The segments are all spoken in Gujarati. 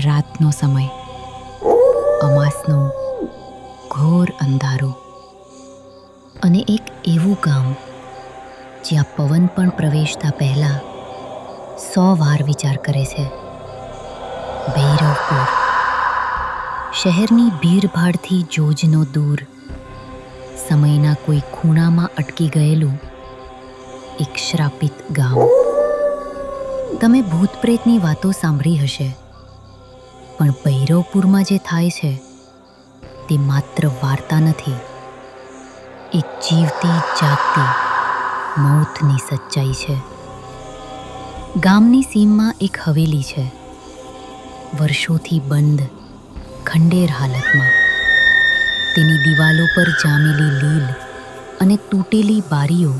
રાતનો સમય. અમાસનો ઘોર અંધારો. અને એક એવું ગામ, જ્યાં પવન પણ પ્રવેશતા પહેલાં સો વાર વિચાર કરે છે. ભૈરવપુર. શહેરની ભીડભાડથી જોજનો દૂર. સમયના કોઈ ખૂણામાં અટકી ગયેલું એક શ્રાપિત ગામ. તમે ભૂત પ્રેતની વાતો સાંભળી હશે. પણ ભૈરવપુરમાં જે થાય છે, તે માત્ર વાર્તા નથી. એક જીવતી જાગતી મૌતની સચ્ચાઈ છે. ગામની સીમમાં એક હવેલી છે. વર્ષોથી બંધ, ખંડેર હાલતમાં. તેની દિવાલો પર જામેલી લીલ અને તૂટેલી બારીઓ,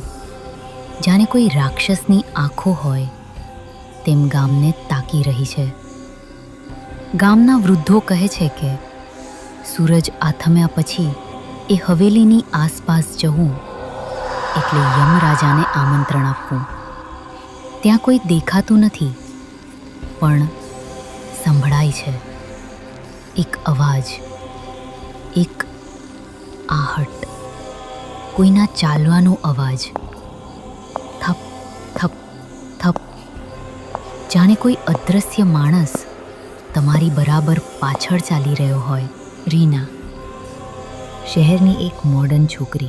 જાણે કોઈ રાક્ષસની આંખો હોય, તેમ ગામને તાકી રહી છે. ગામના વૃદ્ધો કહે છે કે, સૂરજ આથમ્યા પછી એ હવેલીની આસપાસ જવું, એટલે યમરાજાને આમંત્રણ આપવું. ત્યાં કોઈ દેખાતું નથી, પણ સંભળાય છે. એક અવાજ, એક આહટ, કોઈના ચાલવાનો અવાજ. થપ થપ થપ. જાણે કોઈ અદૃશ્ય માણસ તમારી બરાબર પાછળ ચાલી રહ્યો હોય, રીના. શહેરની એક મોડર્ન છોકરી.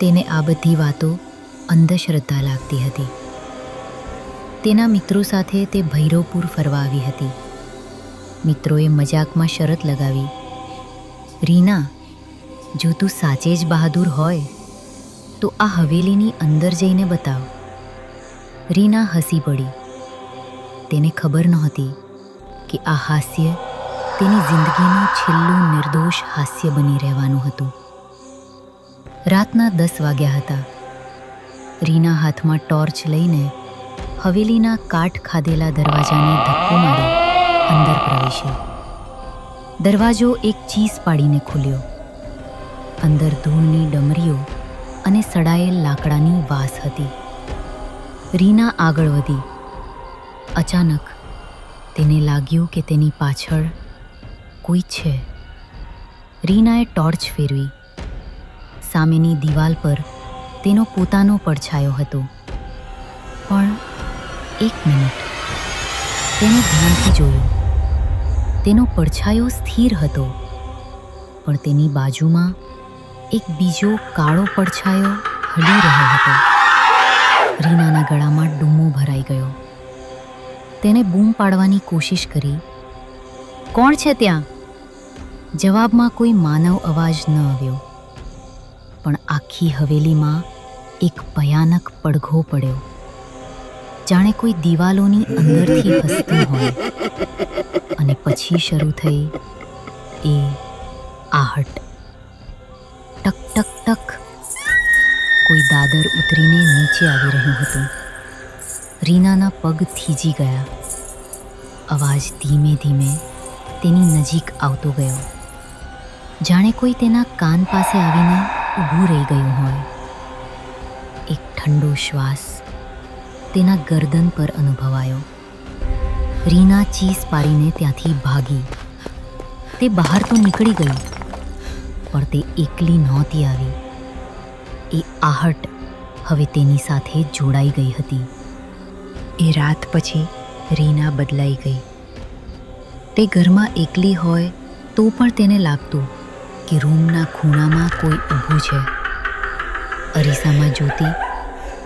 તેને આ બધી વાતો અંધશ્રદ્ધા લાગતી હતી. તેના મિત્રો સાથે તે ભૈરવપુર ફરવા આવી હતી. મિત્રોએ મજાકમાં શરત લગાવી. રીના, જો તું સાચે જ બહાદુર હોય, તો આ હવેલીની અંદર જઈને બતાવ. રીના હસી પડી. તેને ખબર નહોતી કે આ હાસ્ય તેની જિંદગીનું છેલ્લું નિર્દોષ હાસ્ય બની રહેવાનું હતું. રાતના દસ વાગ્યા હતા. રીના હાથમાં ટોર્ચ લઈને હવેલીના કાટ ખાધેલા દરવાજાને ધક્કો મારી અંદર પ્રવેશી દરવાજો એક ચીસ પાડીને ખુલ્યો. અંદર ધૂળની ડમરીઓ અને સડાયેલ લાકડાની વાસ હતી. રીના આગળ વધી. અચાનક તેને લાગ્યું કે તેની પાછળ કોઈ છે. રીનાએ ટોર્ચ ફેરવી. સામેની દિવાલ પર તેનો પોતાનો પડછાયો હતો. પણ એક મિનિટ. તેને ધ્યાનથી જોયું. તેનો પડછાયો સ્થિર હતો. પણ તેની બાજુમાં એક બીજો કાળો પડછાયો હલી રહ્યો હતો. રીનાના ગળામાં ડૂમો ભરાઈ ગયો. તેને બૂમ પાડવાની કોશિશ કરી. કોણ છે ત્યાં? જવાબમાં કોઈ માનવ અવાજ ન આવ્યો. પણ આખી હવેલીમાં એક ભયાનક પડઘો પડ્યો. જાણે કોઈ દિવાલોની અંદરથી હસતું હોય. અને પછી શરૂ થઈ એ આહટ. ટક ટક ટક. કોઈ દાદર ઉતરીને નીચે આવી રહ્યું હતું. રીનાના પગ થીજી ગયા. અવાજ ધીમે ધીમે તેની નજીક આવતો ગયો. જાણે કોઈ તેના કાન પાસે આવીને ઊભું રહી ગયું હોય. એક ઠંડો શ્વાસ તેના ગરદન પર અનુભવાયો. રીના ચીસ પાડીને ત્યાંથી ભાગી. તે બહાર તો નીકળી ગઈ, પણ તે એકલી નહોતી આવી. એ આહટ હવે તેની સાથે જોડાઈ ગઈ હતી. એ રાત પછી રીના બદલાઈ ગઈ. તે ઘરમાં એકલી હોય તો પણ તેને લાગતું કે રૂમના ખૂણામાં કોઈ ઊભું છે. અરીસામાં જોતી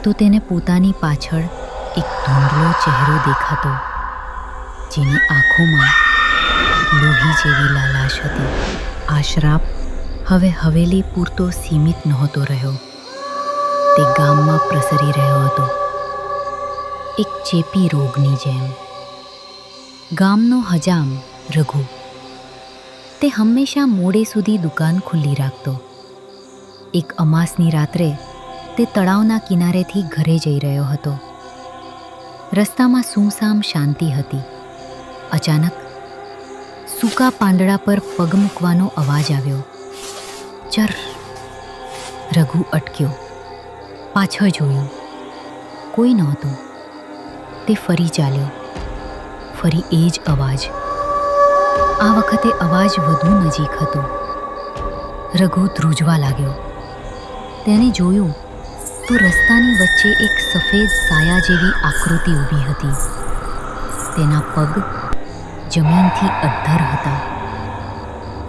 તો તેને પોતાની પાછળ એક ધૂંધળો ચહેરો દેખાતો, જેની આંખોમાં લોહી જેવી લાલાશ હતી. આ શ્રાપ હવે હવેલી પૂરતો સીમિત નહોતો રહ્યો. તે ગામમાં પ્રસરી રહ્યો હતો. એક ચેપી રોગની જેમ. ગામનો હજામ રઘુ. તે હંમેશા મોડે સુધી દુકાન ખુલ્લી રાખતો. એક અમાસની રાત્રે તે તળાવના કિનારેથી ઘરે જઈ રહ્યો હતો. રસ્તામાં સૂમસામ શાંતિ હતી. અચાનક સૂકા પાંદડા પર પગ મૂકવાનો અવાજ આવ્યો. ચર, રઘુ અટક્યો. પાછળ જોયું કોઈ નહોતું. તે ફરી ચાલ્યો ફરી એ જ અવાજ. આ વખતે અવાજ વધુ નજીક હતો. રઘુ ધ્રુજવા લાગ્યો. તેને જોયું, તો રસ્તાની વચ્ચે એક સફેદ સાયા જેવી આકૃતિ ઊભી હતી. તેના પગ જમીનથી અદ્ધર હતા.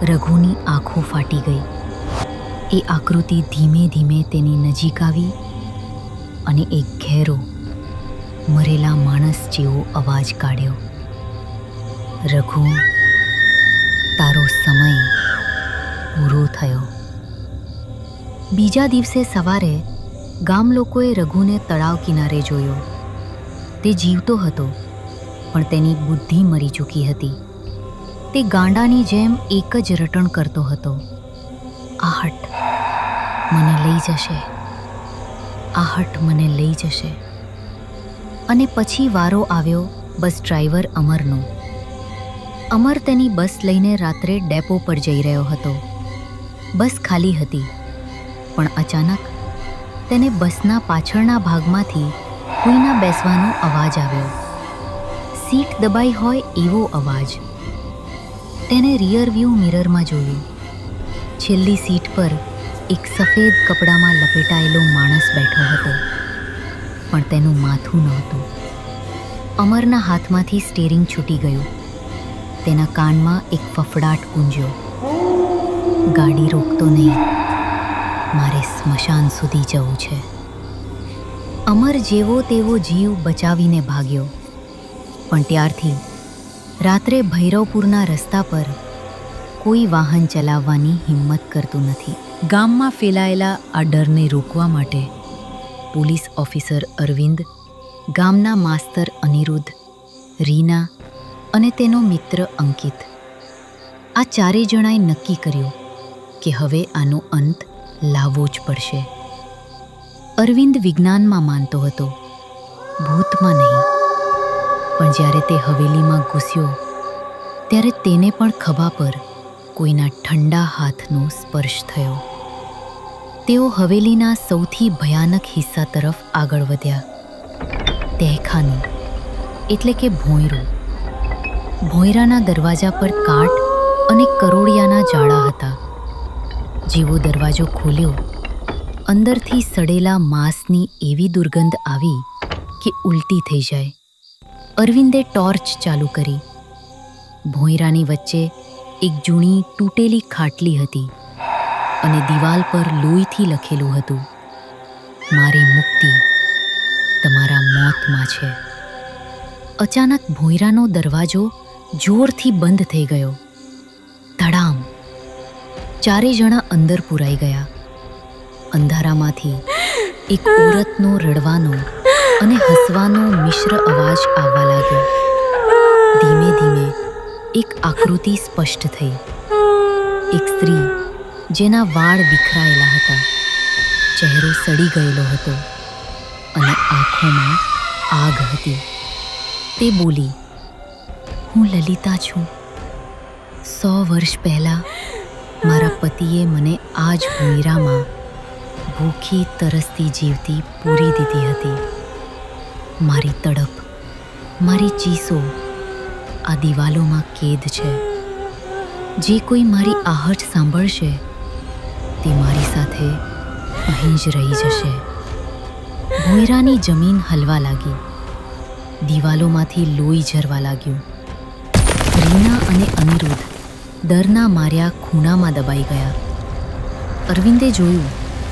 રઘુની આંખો ફાટી ગઈ. એ આકૃતિ ધીમે ધીમે તેની નજીક આવી અને એક ઘેરો મરેલા માણસ જેવો અવાજ કાઢ્યો. રઘુ, તારો સમય પૂરો થયો. બીજા દિવસે સવારે ગામ લોકોએ રઘુને તળાવ કિનારે જોયો. તે જીવતો હતો, પણ તેની બુદ્ધિ મરી ચૂકી હતી. તે ગાંડાની જેમ એક જ રટણ કરતો હતો. આહટ, મને લઈ જશે. આહટ, મને લઈ જશે. અને પછી વારો આવ્યો બસ ડ્રાઈવર અમરનો. અમર તેની બસ લઈને રાત્રે ડેપો પર જઈ રહ્યો હતો. બસ ખાલી હતી, પણ અચાનક તેને બસના પાછળના ભાગમાંથી કોઈના બેસવાનો અવાજ આવ્યો. સીટ દબાઈ હોય એવો અવાજ. તેને રિયર વ્યૂ મિરરમાં જોયું. છેલ્લી સીટ પર એક સફેદ કપડામાં લપેટાયેલો માણસ બેઠો હતો. પણ તેનું માથું નહોતું. અમરના હાથમાંથી સ્ટેરિંગ છૂટી ગયું. તેના કાનમાં એક ફફડાટ ગુંજ્યો. ગાડી રોકતો નહીં. મારે સ્મશાન સુધી જવું છે. અમર જેવો તેવો જીવ બચાવીને ભાગ્યો. પણ ત્યારથી રાત્રે ભૈરવપુરના રસ્તા પર કોઈ વાહન ચલાવવાની હિંમત કરતું નથી. ગામમાં ફેલાયેલા આ ડરને રોકવા માટે પોલીસ ઓફિસર અરવિંદ, ગામના માસ્તર અનિરુદ્ધ, રીના અને તેનો મિત્ર અંકિત. આ ચારેય જણાએ નક્કી કર્યું કે હવે આનો અંત લાવવો જ પડશે. અરવિંદ વિજ્ઞાનમાં માનતો હતો, ભૂતમાં નહીં. પણ જ્યારે તે હવેલીમાં ઘૂસ્યો, ત્યારે તેને પણ ખભા પર કોઈના ઠંડા હાથનો સ્પર્શ થયો. તેઓ હવેલીના સૌથી ભયાનક હિસ્સા તરફ આગળ વધ્યા. તહેખાનું, એટલે કે ભોંયરું. ભોંયરાના દરવાજા પર કાટ અને કરોળિયાના જાળા હતા. જેવો દરવાજો ખોલ્યો, અંદરથી સડેલા માંસની એવી દુર્ગંધ આવી કે ઉલટી થઈ જાય. અરવિંદે ટોર્ચ ચાલુ કરી. ભોંયરાની વચ્ચે એક જૂની તૂટેલી ખાટલી હતી. અને દિવાલ પર લોહીથી લખેલું હતું, મારી મુક્તિ તમારા મોતમાં છે. અચાનક ભોંયરાનો દરવાજો જોરથી બંધ થઈ ગયો. ધડામ. ચારે જણા અંદર પુરાઈ ગયા. અંધારામાંથી એક ઉરતનો રડવાનો અને હસવાનો મિશ્ર અવાજ આવવા લાગ્યો. ધીમે ધીમે એક આકૃતિ સ્પષ્ટ થઈ. એક સ્ત્રી જેના વાળ વિખરાયેલા હતા. ચહેરો સડી ગયેલો હતો અને આંખોમાં આગ હતી. તે બોલી, હું લલિતા છું. સો વર્ષ પહેલાં મારા પતિએ મને આ જ ભૂંયરામાં ભૂખી, તરસતી જીવતી પૂરી દીધી હતી. મારી તડપ, મારી ચીસો આ દિવાલોમાં કેદ છે. જે કોઈ મારી આહટ સાંભળશે તે મારી સાથે અહીં જ રહી જશે. ભોયરાની જમીન હલવા લાગી. દિવાલોમાંથી લોહી ઝરવા લાગ્યું. રીના અને અનિરુદ્ધ ડરના માર્યા ખૂણામાં દબાઈ ગયા. અરવિંદે જોયું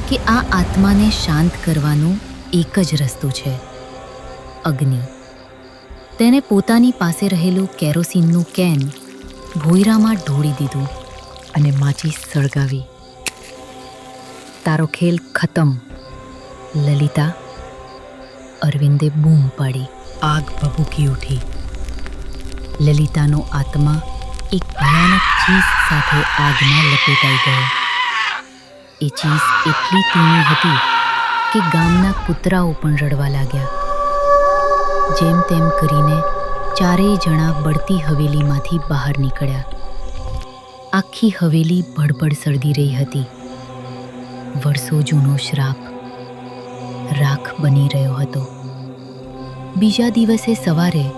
કે આ આત્માને શાંત કરવાનો એક જ રસ્તો છે. અગ્નિ. તેને પોતાની પાસે રહેલું કેરોસીનનું કેન ભોયરામાં ઢોળી દીધું અને માચી સળગાવી. તારો ખેલ ખતમ. લલિતા, અરવિંદે બૂમ પાડી, આગ ભભૂકી ઉઠી. લલિતાનો આત્મા એક ભયાનક ચીઝ સાથે આગમાં લપેટાઈ ગયો. એ ચીઝ એટલી તીણી હતી કે ગામના કૂતરાઓ પણ રડવા લાગ્યા. જેમ તેમ કરીને ચારેય જણા બળતી હવેલીમાંથી બહાર નીકળ્યા. આખી હવેલી ભડભડ સળગી રહી હતી. વર્ષો જૂનો શ્રાપ. રાખ બની રહ્યો હતો. બીજા દિવસે સવારે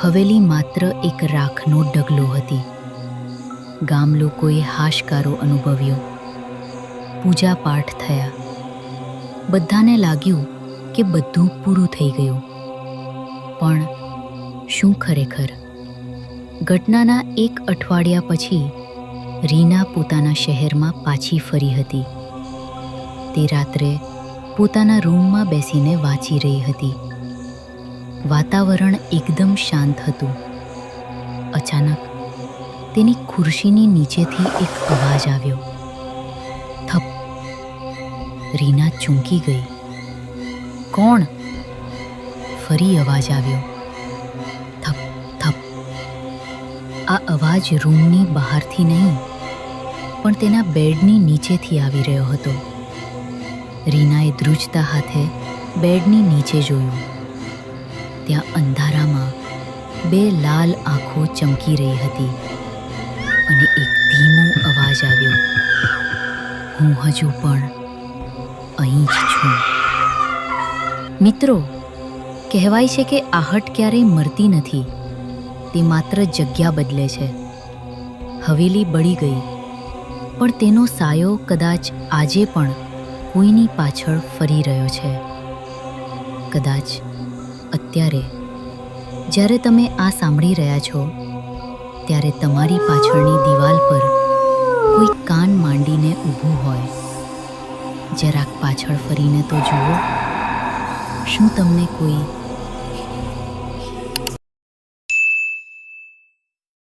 હવેલી માત્ર એક રાખનો ડગલો હતી. ગામ લોકોએ હાશકારો અનુભવ્યો. પૂજા પાઠ થયા. બધાને લાગ્યું કે બધું પૂરું થઈ ગયું. પણ શું ખરેખર? ઘટનાના એક અઠવાડિયા પછી રીના પોતાના શહેરમાં પાછી ફરી હતી. તે રાત્રે પોતાના રૂમમાં બેસીને વાંચી રહી હતી. વાતાવરણ એકદમ શાંત હતું. અચાનક તેની ખુરશીની નીચેથી એક અવાજ આવ્યો. થપ રીના ચૂંકી ગઈ. કોણ? ફરી અવાજ આવ્યો. થપ થપ આ અવાજ રૂમની બહારથી નહીં, પણ તેના બેડની નીચેથી આવી રહ્યો હતો. રીનાએ ધ્રુજતા હાથે બેડની નીચે જોયું. ત્યાં અંધારામાં બે લાલ આંખો ચમકી રહી હતી અને એક ધીમો અવાજ આવ્યો. હું હજુ પણ અહીં જ છું. મિત્રો, કહેવાય છે કે આહટ ક્યારેય મરતી નથી. તે માત્ર જગ્યા બદલે છે. હવેલી બળી ગઈ. પણ તેનો સાયો કદાચ આજે પણ કોઈની પાછળ ફરી રહ્યો છે. કદાચ અત્યારે, જ્યારે તમે આ સાંભળી રહ્યા છો, ત્યારે તમારી પાછળની દિવાલ પર કોઈ કાન માંડીને ઊભું હોય. જરાક પાછળ ફરીને તો જુઓ, શું તમને કોઈ